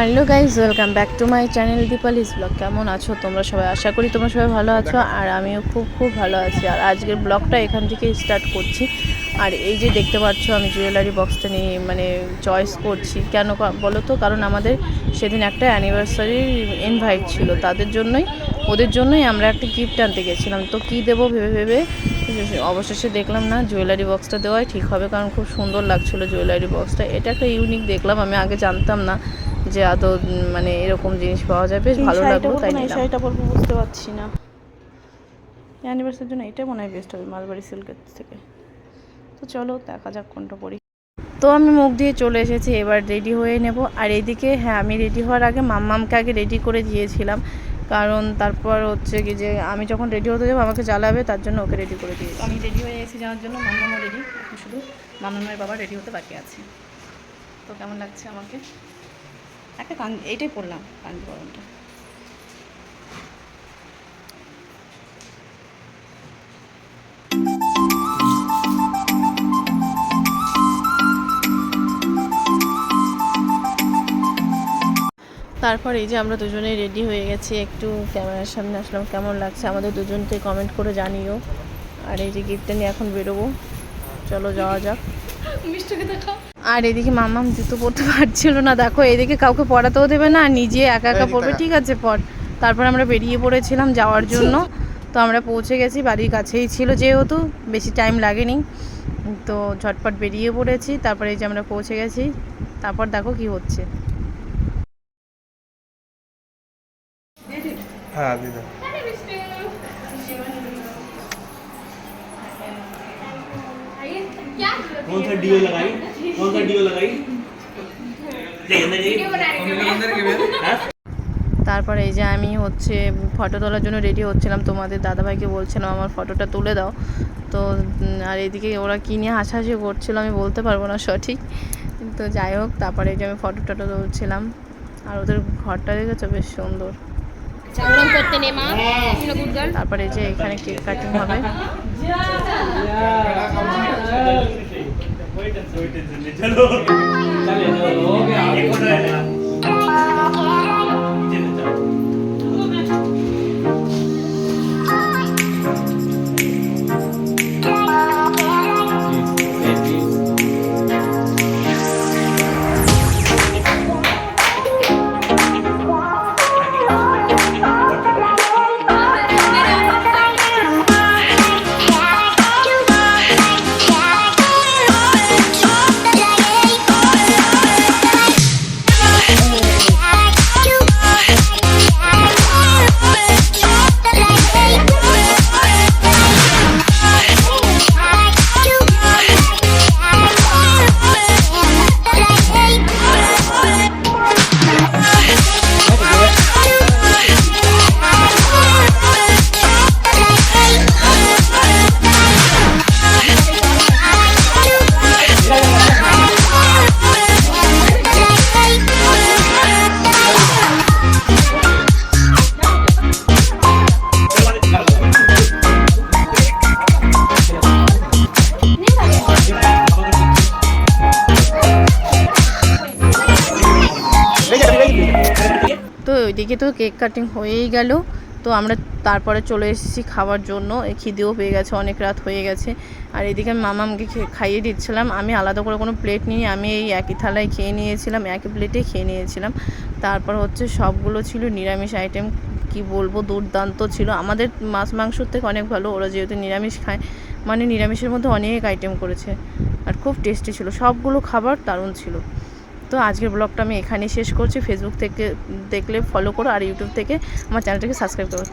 Hello guys welcome back to my channel Dipali's vlog. কেমন আছো তোমরা সবাই? আশা করি তোমরা সবাই ভালো আছো আর আমিও খুব খুব ভালো আছি। আর আজকের ব্লগটা এখান থেকে স্টার্ট করছি। আর এই যে দেখতে পাচ্ছ আমি জুয়েলারি বক্সটা নিয়ে মানে চয়েস করছি। কেন বলো তো কারণ আমাদের সেদিন একটা অ্যানিভার্সারির ইনভাইট ছিল। তাদের জন্যই ওদের জন্যই আমরা একটা গিফট আনতে গেছিলাম। তো কী দেবো ভেবে ভেবে অবশেষে দেখলাম না জুয়েলারি বক্সটা দেওয়াই ঠিক হবে। কারণ খুব সুন্দর লাগছিল জুয়েলারি বক্সটা এটা একটা ইউনিক দেখলাম আমি আগে জানতাম না। যে আদৌ মানে এরকম জিনিস পাওয়া যায় বেশ ভালো লাগল তাই নিলাম। শাড়িটা পরবো বুঝতে পারছি না। অ্যানিভার্সারির জন্য এটা মনে হয় বেস্ট হবে মালবাড়ি সিল্কের থেকে। তো চলো দেখা যাক কোনটা পরি। তো আমি মুখ দিয়ে চলে এসেছি এবার রেডি হয়ে নেব। আর এইদিকে হ্যাঁ আমি রেডি হওয়ার আগে মাম্মামকে আগে রেডি করে দিয়েছিলাম। কারণ তারপর হচ্ছে কি যে আমি যখন রেডি হতে যাব আমাকে জ্বালাবে তার জন্য ওকে রেডি করে দিয়েছি। আমি রেডি হয়ে এসে যাওয়ার জন্য মাম্মামও রেডি শুধু মাম্মামের বাবা রেডি হতে বাকি আছে। তো কেমন লাগছে আমাকে? একটা কান, এইটাই পরলাম কাঞ্জি গরমটা। তারপর এই যে আমরা দুজনেই রেডি হয়ে গেছি, একটু ক্যামেরার সামনে আসলাম, কেমন লাগছে আমাদের দুজনকে কমেন্ট করে জানিও। আর এই যে গিফটটা নিয়ে এখন বেরোবো, চলো যাওয়া যাক। আর এদিকে মামাম জুতো পড়তে পারছিল না। দেখো এদিকে কাউকে পড়াতেও দেবে না নিজে একা একা পড়বে ঠিক আছে পর। তারপর আমরা বেরিয়ে পড়েছিলাম যাওয়ার জন্য। তো আমরা পৌঁছে গেছি বাড়ির কাছেই ছিল যেহেতু বেশি টাইম লাগেনি। তো ঝটপট বেরিয়ে পড়েছি তারপরে এই যে আমরা পৌঁছে গেছি। তারপর দেখো কি হচ্ছে। হ্যাঁ कौन सा डीओ लगाई कौन सा डीओ लगाई जाइए अंदर जाइए हाँ? তারপরে এই যে আমি হচ্ছে ফটো তোলার জন্য রেডি হচ্ছিলাম তোমাদের দাদাভাইকে বলছিলাম আমার ফটোটা তুলে দাও তো উম, আর এদিকে ওরা কী নিয়ে হাসাহাসি করছিল আমি বলতে পারবো না সঠিক তো যাই হোক তারপরে এই যে আমি ফটো টটো তুলছিলাম আর ওদের ঘরটা দেখেছো বেশ সুন্দর চাউরম করতে নে মা গুড গার্ল তারপরে এই যে এখানে কেক কাটিং হবে कोई कंसर्वेटिव चलो। ওইদিকে তো কেক কাটিং হয়েই গেল। তো আমরা তারপরে চলে এসেছি খাওয়ার জন্য। খিদেও পেয়ে গেছে, অনেক রাত হয়ে গেছে। আর এদিকে আমি মামামকে খে- খাইয়ে দিচ্ছিলাম। আমি আলাদা করে কোনো প্লেট নিয়ে, আমি এই একই থালায় খেয়ে নিয়েছিলাম, একই প্লেটে খেয়ে নিয়েছিলাম। তারপর হচ্ছে সবগুলো ছিল নিরামিষ আইটেম কি বলব, দুর্দান্ত ছিল। আমাদের মাছ মাংসর থেকে অনেক ভালো, ওরা যেহেতু নিরামিষ খায় মানে নিরামিষের মধ্যে অনেক আইটেম করেছে। আর খুব টেস্টি ছিল। সবগুলো খাবার দারুণ ছিল। তো আজকের ব্লগটা আমি এখানেই শেষ করছি। ফেসবুক থেকে দেখলে ফলো করো আর ইউটিউব থেকে আমার চ্যানেলটাকে সাবস্ক্রাইব করো।